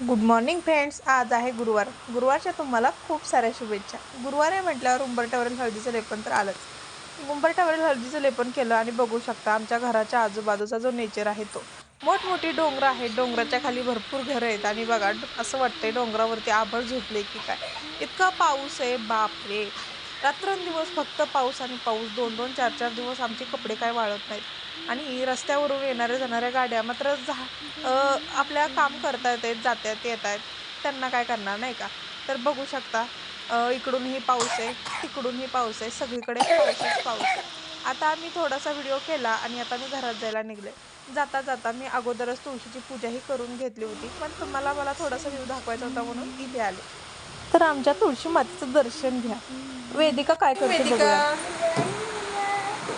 Good morning friends आज आहे गुरुवार. गुरुवारच्या तुम्हाला खूप साऱ्या शुभेच्छा. गुरुवार आहे म्हटल्यावर उंबरठ्यावरील हळदीचं लेपन तर आलंच. उंबरठ्यावरील हळदीचं लेपन केलं आणि बघू शकता आमच्या घराच्या आजूबाजूचा जो नेचर आहे तो. मोठमोठी डोंगर आहेत. डोंगराच्या खाली भरपूर घरं आहेत आणि बघा असं वाटतंय डोंगरावरती आभळ झोपले की काय. इतका पाऊस आहे. बापरे! रात्रंदिवस फक्त पाऊस आणि पाऊस दोन दोन चार चार दिवस आमचे कपडे काय वाळत नाहीत. आणि रस्त्यावरून येणाऱ्या जाणाऱ्या गाड्या मात्र झा आपल्या काम करता येत आहेत जातात येत आहेत त्यांना काय करणार नाही का? तर बघू शकता इकडूनही पाऊस आहे तिकडूनही पाऊस आहे सगळीकडे पाऊसच पाऊस आहे. आता आम्ही थोडासा व्हिडिओ केला आणि आता मी घरात जायला निघले. जाता जाता मी अगोदरच तुळशीची पूजाही करून घेतली होती पण तुम्हाला मला थोडासा व्ह्यू दाखवायचा होता म्हणून इथे आले. तर आमच्या तुळशी मातेचं दर्शन घ्या. वेदिका काय करते बघूया.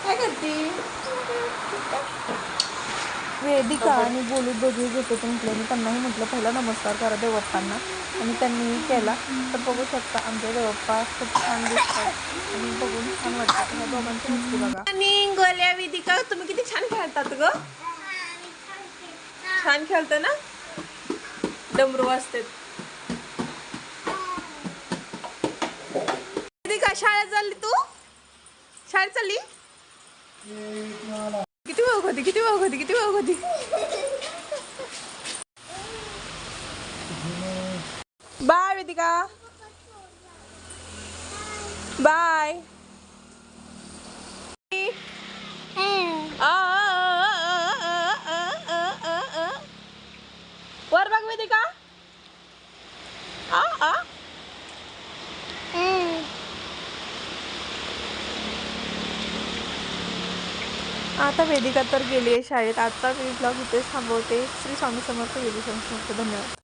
काय करते? वेदिका आणि बोलू दोघे घेते म्हटलं. मी त्यांनाही म्हटलं पहिला नमस्कार करा देवप्पांना आणि त्यांनीही केला. तर बघू शकता आमचे देवप्पा खूप छान दिसतात. आणि बघून छान वाटतं. ह्या दोघांची मस्ती बघा. आणि गोल्या वेदिका. तुम्ही किती छान खेळतात ग. छान खेळतो ना? डमरू वाजते वेदिका शाळेत चालली तू शाळेत चालली? किती भाऊ होती किती भाऊक होती किती भाऊ होती बाय वेदिका. बाय वर बघ वेदिका आ आ आता वेदिका तर गेली आहे शाळेत. आता मी ब्लॉग इथेच थांबवते. श्री स्वामी समर्थ वेदी समर्थ धन्यवाद.